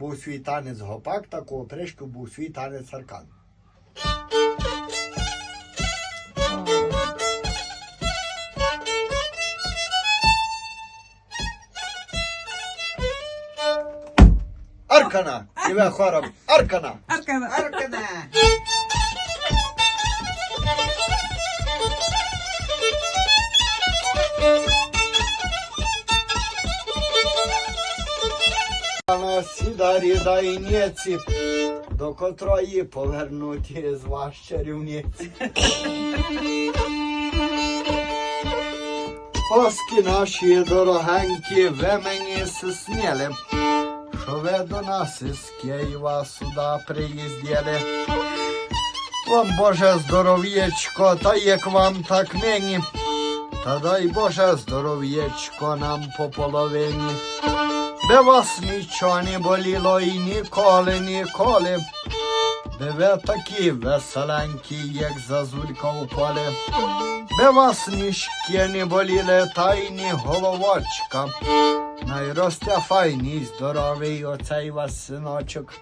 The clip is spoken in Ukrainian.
Був свій танець гопак, такого пришку був свій танець аркан. Аркана! Тебе хором Аркана! Аркана. Аркана. На сідарі дайніці, до котрої повернуті з вас чарівниці. Оски наші дорогенькі, ви мені сміли, що ви до нас із Києва сюди приїздили. Вам Боже здоров'ячко, та як вам так мені, та дай Боже здоров'ячко нам по половині. Би вас нічого не боліло і ніколи, ніколи. Де ви такі веселенькі, як зазулька у полі. Би вас ніжки не боліли, та й ні головочка. Найросте файний, здоровий оцей вас синочок.